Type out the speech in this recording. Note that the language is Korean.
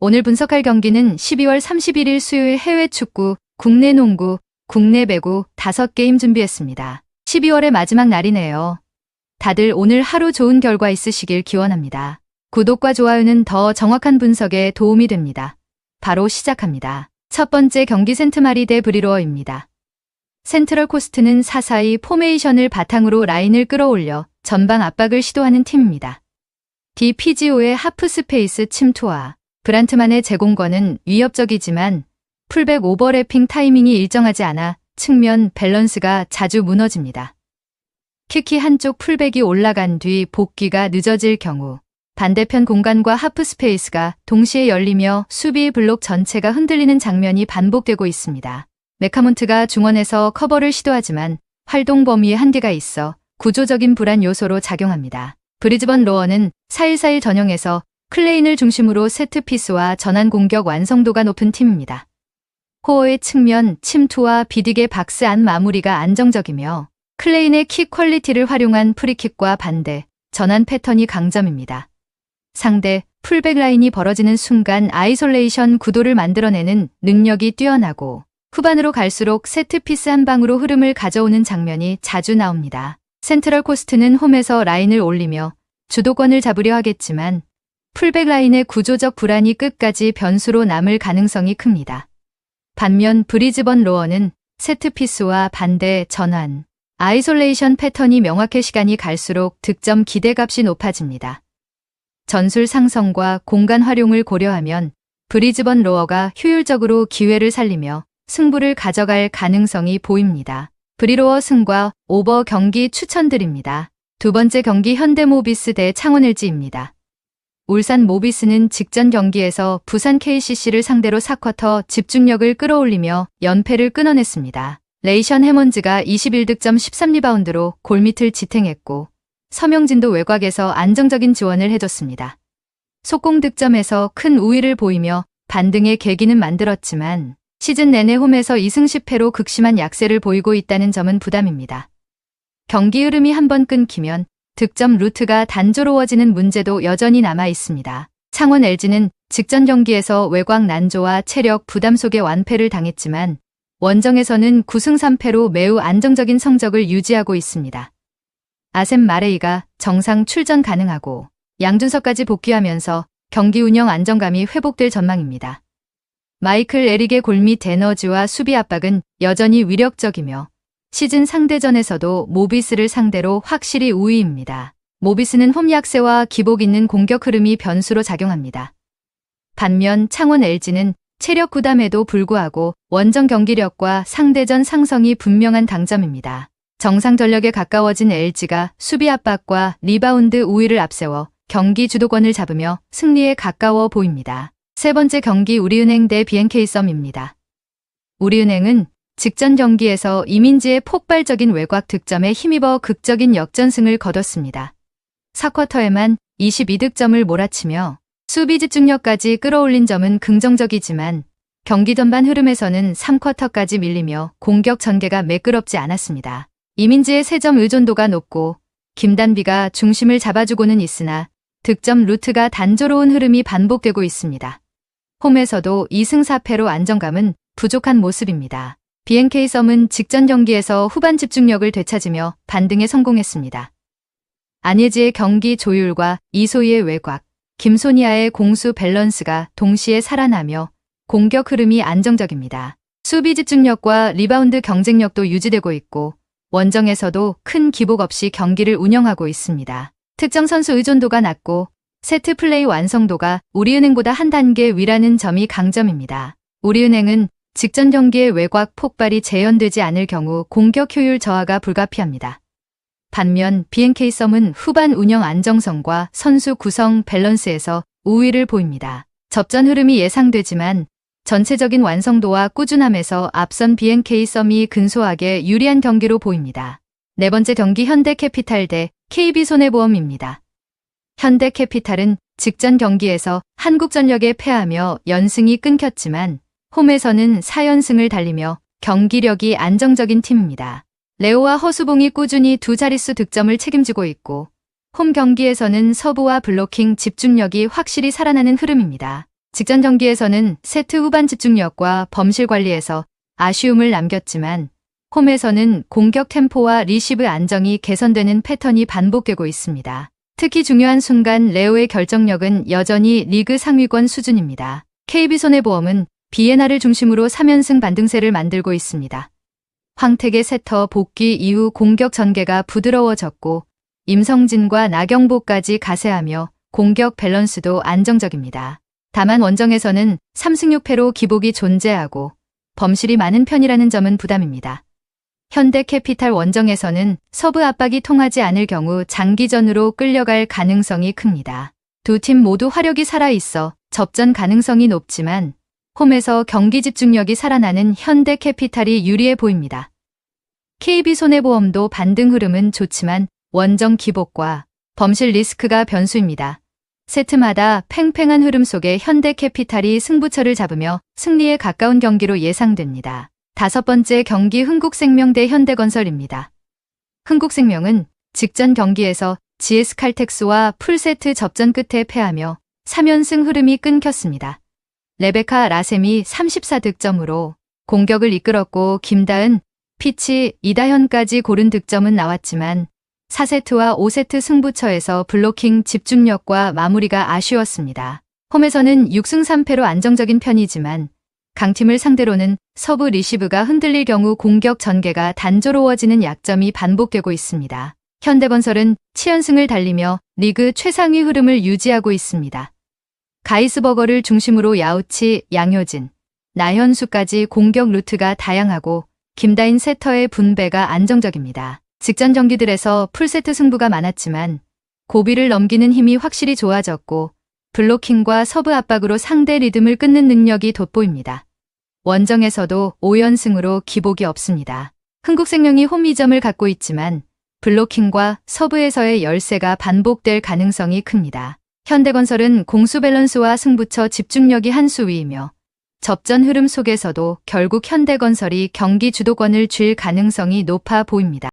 오늘 분석할 경기는 12월 31일 수요일 해외 축구, 국내 농구, 국내 배구 5게임 준비했습니다. 12월의 마지막 날이네요. 다들 오늘 하루 좋은 결과 있으시길 기원합니다. 구독과 좋아요는 더 정확한 분석에 도움이 됩니다. 바로 시작합니다. 첫 번째 경기 센트마리 대 브리로어입니다. 센트럴 코스트는 사사이 포메이션을 바탕으로 라인을 끌어올려 전방 압박을 시도하는 팀입니다. 디피지오의 하프 스페이스 침투와 브란트만의 제공권은 위협적이지만 풀백 오버래핑 타이밍이 일정하지 않아 측면 밸런스가 자주 무너집니다. 특히 한쪽 풀백이 올라간 뒤 복귀가 늦어질 경우 반대편 공간과 하프 스페이스가 동시에 열리며 수비 블록 전체가 흔들리는 장면이 반복되고 있습니다. 메카몬트가 중원에서 커버를 시도하지만 활동 범위에 한계가 있어 구조적인 불안 요소로 작용합니다. 브리즈번 로어는 4-1-4-1 전형에서 클레인을 중심으로 세트피스와 전환 공격 완성도가 높은 팀입니다. 호어의 측면, 침투와 비딕의 박스 안 마무리가 안정적이며 클레인의 킥 퀄리티를 활용한 프리킥과 반대, 전환 패턴이 강점입니다. 상대, 풀백 라인이 벌어지는 순간 아이솔레이션 구도를 만들어내는 능력이 뛰어나고 후반으로 갈수록 세트피스 한 방으로 흐름을 가져오는 장면이 자주 나옵니다. 센트럴 코스트는 홈에서 라인을 올리며 주도권을 잡으려 하겠지만 풀백 라인의 구조적 불안이 끝까지 변수로 남을 가능성이 큽니다. 반면 브리즈번 로어는 세트피스와 반대 전환, 아이솔레이션 패턴이 명확해 시간이 갈수록 득점 기대값이 높아집니다. 전술 상성과 공간 활용을 고려하면 브리즈번 로어가 효율적으로 기회를 살리며 승부를 가져갈 가능성이 보입니다. 브리로어 승과 오버 경기 추천드립니다. 두 번째 경기 현대모비스 대 창원 LG입니다. 울산 모비스는 직전 경기에서 부산 KCC를 상대로 4쿼터 집중력을 끌어올리며 연패를 끊어냈습니다. 레이션 해먼즈가 21득점 13리바운드로 골밑을 지탱했고 서명진도 외곽에서 안정적인 지원을 해줬습니다. 속공 득점에서 큰 우위를 보이며 반등의 계기는 만들었지만 시즌 내내 홈에서 2승 10패로 극심한 약세를 보이고 있다는 점은 부담입니다. 경기 흐름이 한번 끊기면 득점 루트가 단조로워지는 문제도 여전히 남아 있습니다. 창원 LG는 직전 경기에서 외곽 난조와 체력 부담 속에 완패를 당했지만 원정에서는 9승 3패로 매우 안정적인 성적을 유지하고 있습니다. 아셈 마레이가 정상 출전 가능하고 양준석까지 복귀하면서 경기 운영 안정감이 회복될 전망입니다. 마이클 에릭의 골밑 에너지와 수비 압박은 여전히 위력적이며 시즌 상대전에서도 모비스를 상대로 확실히 우위입니다. 모비스는 홈 약세와 기복 있는 공격 흐름이 변수로 작용합니다. 반면 창원 LG는 체력 부담에도 불구하고 원정 경기력과 상대전 상성이 분명한 당점입니다. 정상 전력에 가까워진 LG가 수비 압박과 리바운드 우위를 앞세워 경기 주도권을 잡으며 승리에 가까워 보입니다. 세 번째 경기 우리은행 대 BNK 썸입니다. 우리은행은 직전 경기에서 이민지의 폭발적인 외곽 득점에 힘입어 극적인 역전승을 거뒀습니다. 4쿼터에만 22득점을 몰아치며 수비 집중력까지 끌어올린 점은 긍정적이지만 경기 전반 흐름에서는 3쿼터까지 밀리며 공격 전개가 매끄럽지 않았습니다. 이민지의 3점 의존도가 높고 김단비가 중심을 잡아주고는 있으나 득점 루트가 단조로운 흐름이 반복되고 있습니다. 홈에서도 2승 4패로 안정감은 부족한 모습입니다. BNK 썸은 직전 경기에서 후반 집중력을 되찾으며 반등에 성공했습니다. 안예지의 경기 조율과 이소희의 외곽, 김소니아의 공수 밸런스가 동시에 살아나며 공격 흐름이 안정적입니다. 수비 집중력과 리바운드 경쟁력도 유지되고 있고 원정에서도 큰 기복 없이 경기를 운영하고 있습니다. 특정 선수 의존도가 낮고 세트 플레이 완성도가 우리은행보다 한 단계 위라는 점이 강점입니다. 우리은행은 직전 경기의 외곽 폭발이 재현되지 않을 경우 공격 효율 저하가 불가피합니다. 반면 BNK 썸은 후반 운영 안정성과 선수 구성 밸런스에서 우위를 보입니다. 접전 흐름이 예상되지만 전체적인 완성도와 꾸준함에서 앞선 BNK 썸이 근소하게 유리한 경기로 보입니다. 네 번째 경기 현대캐피탈 대 KB손해보험입니다. 현대캐피탈은 직전 경기에서 한국전력에 패하며 연승이 끊겼지만 홈에서는 4연승을 달리며 경기력이 안정적인 팀입니다. 레오와 허수봉이 꾸준히 두 자릿수 득점을 책임지고 있고 홈 경기에서는 서부와 블로킹 집중력이 확실히 살아나는 흐름입니다. 직전 경기에서는 세트 후반 집중력과 범실 관리에서 아쉬움을 남겼지만 홈에서는 공격 템포와 리시브 안정이 개선되는 패턴이 반복되고 있습니다. 특히 중요한 순간 레오의 결정력은 여전히 리그 상위권 수준입니다. KB손해보험은 비에나를 중심으로 3연승 반등세를 만들고 있습니다. 황택의 세터 복귀 이후 공격 전개가 부드러워졌고 임성진과 나경보까지 가세하며 공격 밸런스도 안정적입니다. 다만 원정에서는 3승 6패로 기복이 존재하고 범실이 많은 편이라는 점은 부담입니다. 현대캐피탈 원정에서는 서브 압박이 통하지 않을 경우 장기전으로 끌려갈 가능성이 큽니다. 두 팀 모두 화력이 살아있어 접전 가능성이 높지만 홈에서 경기 집중력이 살아나는 현대캐피탈이 유리해 보입니다. KB손해보험도 반등 흐름은 좋지만 원정 기복과 범실 리스크가 변수입니다. 세트마다 팽팽한 흐름 속에 현대캐피탈이 승부처를 잡으며 승리에 가까운 경기로 예상됩니다. 다섯 번째 경기 흥국생명 대 현대건설입니다. 흥국생명은 직전 경기에서 GS칼텍스와 풀세트 접전 끝에 패하며 3연승 흐름이 끊겼습니다. 레베카 라셈이 34득점으로 공격을 이끌었고 김다은, 피치, 이다현까지 고른 득점은 나왔지만 4세트와 5세트 승부처에서 블로킹 집중력과 마무리가 아쉬웠습니다. 홈에서는 6승 3패로 안정적인 편이지만 강팀을 상대로는 서브 리시브가 흔들릴 경우 공격 전개가 단조로워지는 약점이 반복되고 있습니다. 현대건설은 7연승을 달리며 리그 최상위 흐름을 유지하고 있습니다. 가이스버거를 중심으로 야우치, 양효진, 나현수까지 공격 루트가 다양하고 김다인 세터의 분배가 안정적입니다. 직전 경기들에서 풀세트 승부가 많았지만 고비를 넘기는 힘이 확실히 좋아졌고 블로킹과 서브 압박으로 상대 리듬을 끊는 능력이 돋보입니다. 원정에서도 5연승으로 기복이 없습니다. 흥국생명이 홈 이점을 갖고 있지만 블로킹과 서브에서의 열세가 반복될 가능성이 큽니다. 현대건설은 공수 밸런스와 승부처 집중력이 한 수 위이며 접전 흐름 속에서도 결국 현대건설이 경기 주도권을 쥘 가능성이 높아 보입니다.